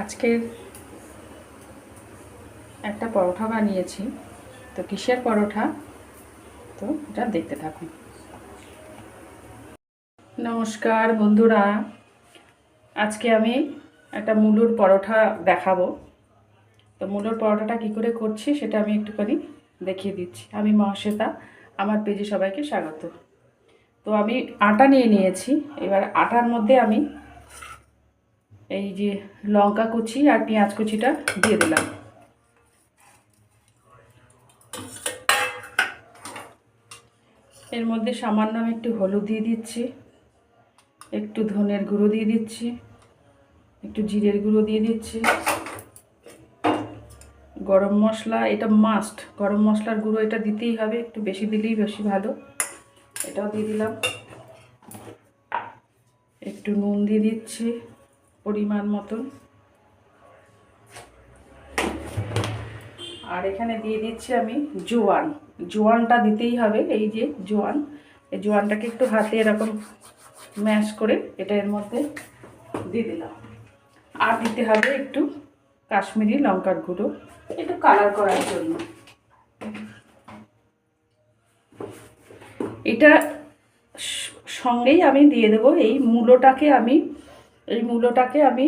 আজকের একটা পরোটা বানিয়েছি। তো কিসের পরোটা তো এটা দেখতে থাকুন। নমস্কার বন্ধুরা। আজকে আমি একটা মুলোর পরোটা দেখাবো। তো মুলোর পরোটাটা কি করে করছি সেটা আমি একটুখানি দেখিয়ে দিচ্ছি। আমি মহাশ্বেতা, আমার পেজে সবাইকে স্বাগত। তো আমি আটা নিয়ে নিয়েছি। এবার আটার মধ্যে আমি এই যে লঙ্কা কুচি আর পেঁয়াজ কুচিটা দিয়ে দিলাম। এর মধ্যে সামান্য আমি একটু হলুদ দিয়ে দিচ্ছি, একটু ধনের গুঁড়ো দিয়ে দিচ্ছি, একটু জিরের গুঁড়ো দিয়ে দিচ্ছি। গরম মশলা, এটা মাস্ট গরম মশলার গুঁড়ো এটা দিতেই হবে, একটু বেশি দিলেই বেশি ভালো। এটাও দিয়ে দিলাম। একটু নুন দিয়ে দিচ্ছি। পরিমাণ মতন। আর এখানে দিয়ে দিচ্ছি আমি জোয়ান। জোয়ানটা দিতেই হবে, এই যে জোয়ান। এই জোয়ানটাকে একটু হাতে এরকম ম্যাশ করে এটা এর মধ্যে দিয়ে দিলাম। আর দিতে হবে একটু কাশ্মীরি লঙ্কার গুঁড়ো, একটু কালার করার জন্য। এটা সঙ্গেই আমি দিয়ে দেবো, এই মূলোটাকে আমি এই মূলোটাকে আমি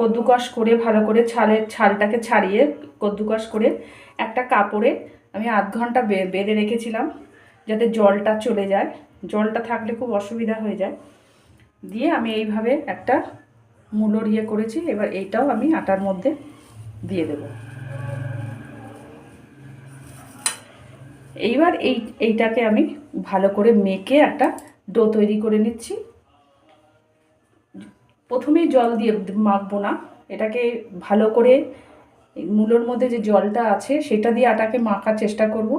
কদ্দুকস করে ভালো করে ছালের ছালটাকে ছাড়িয়ে কদ্দুকস করে একটা কাপড়ে আমি আধ ঘণ্টা বেঁধে রেখেছিলাম যাতে জলটা চলে যায়। জলটা থাকলে খুব অসুবিধা হয়ে যায়। দিয়ে আমি এইভাবে একটা মূলোর ইয়ে করেছি, এবার এইটাও আমি আটার মধ্যে দিয়ে দেব। এইবার এই, এইটাকে আমি ভালো করে মেখে একটা ডো তৈরি করে নিচ্ছি। প্রথমেই জল দিয়ে মাখবো না। এটাকে ভালো করে মূলোর মধ্যে যে জলটা আছে, সেটা দিয়ে আটাকে মাখার চেষ্টা করব।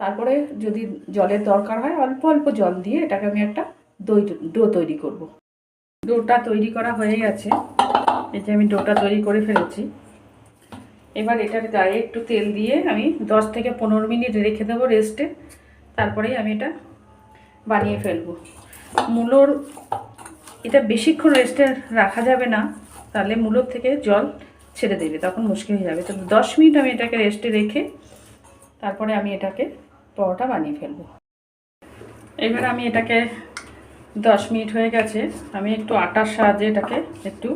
তারপরে যদি জলের দরকার হয়, অল্প অল্প জল দিয়ে এটাকে আমি একটা দই, ডো তৈরি করব। ডোটা তৈরি করা হয়ে গেছে। যে আমি ডোটা তৈরি করে ফেলেছি। এবার এটার গায়ে একটু তেল দিয়ে আমি দশ থেকে পনেরো মিনিট রেখে দেবো রেস্টে। তারপরেই আমি এটা বানিয়ে ফেলব। মূলোর এটা বেশিক্ষণ রেস্টে রাখা যাবে না, তাহলে মূলোর থেকে জল ছেড়ে দেবে, তখন মুশকিল হয়ে যাবে। তো দশ মিনিট আমি এটাকে রেস্টে রেখে তারপরে আমি এটাকে পরোটা বানিয়ে ফেলব। এবার আমি এটাকে দশ মিনিট হয়ে গেছে, আমি একটু আটার সাহায্যে এটাকে একটু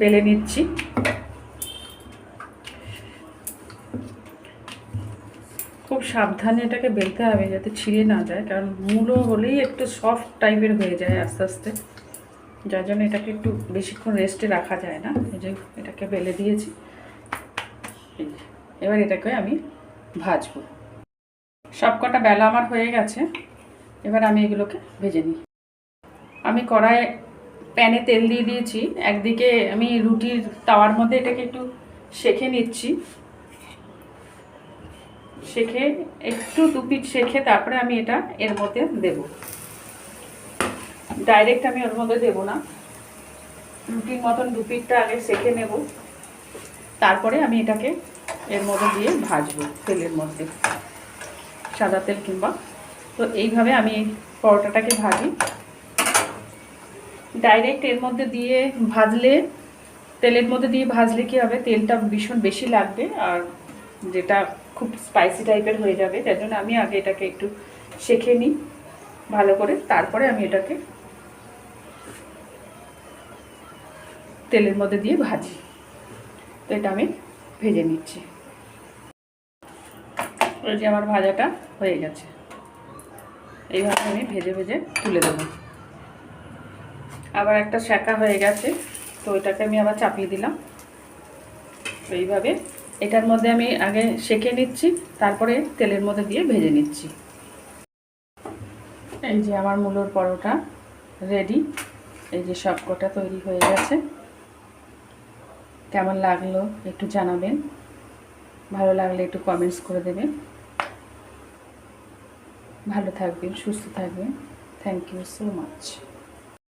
বেলে নিচ্ছি। সাবধানে এটাকে বেলতে হবে যাতে ছিঁড়ে না যায়, কারণ মূলো হলেই একটু সফট টাইপের হয়ে যায় আস্তে আস্তে। যার জন্য এটাকে একটু বেশিক্ষণ রেস্টে রাখা যায় না। এই যে এটাকে বেলে দিয়েছি। এবার এটাকে আমি ভাজবো। সব কটা বেলা আমার হয়ে গেছে। এবার আমি এগুলোকে ভেজে নিই। আমি কড়ায় প্যানে তেল দিয়ে দিয়েছি। একদিকে আমি রুটির তাওয়ার মধ্যে এটাকে একটু সেঁকে নিচ্ছি। শেখে, একটু দুপিট শেখে তারপরে আমি এটা এর মধ্যে দেব। ডাইরেক্ট আমি ওর মধ্যে দেব না। রুটির মতন দু দুপিটটা আগে শেখে নেব। তারপরে আমি এটাকে এর মধ্যে দিয়ে ভাজবো তেলের মধ্যে, সাদা তেল কিংবা। তো এইভাবে আমি পরোটাটাকে ভাজি। ডাইরেক্ট এর মধ্যে দিয়ে ভাজলে, তেলের মধ্যে দিয়ে ভাজলে কি হবে? তেলটা ভীষণ বেশি লাগবে আর যেটা খুব স্পাইসি টাইপের হয়ে যাবে তাই জন্য আমি আগে এটাকে একটু শেখে নিই ভালো করে। তারপরে আমি এটাকে তেলের মধ্যে দিয়ে ভাজি। তো এটা আমি ভেজে নিচ্ছি। ওই যে আমার ভাজাটা হয়ে গেছে। এইভাবে আমি ভেজে ভেজে তুলে দেবো। আবার একটা শেখা হয়ে গেছে, তো ওইটাকে আমি আবার চাপিয়ে দিলাম। এইভাবে এটার মধ্যে আমি আগে সেঁকে নিচ্ছি, তারপরে তেলের মধ্যে দিয়ে ভেজে নিচ্ছি। এই যে আমার মূলোর পরোটা রেডি এই যে সব কটা তৈরি হয়ে গেছে। কেমন লাগল একটু জানাবেন, ভালো লাগলে একটু কমেন্টস করে দেবেন। ভালো থাকবেন, সুস্থ থাকবেন। Thank you so much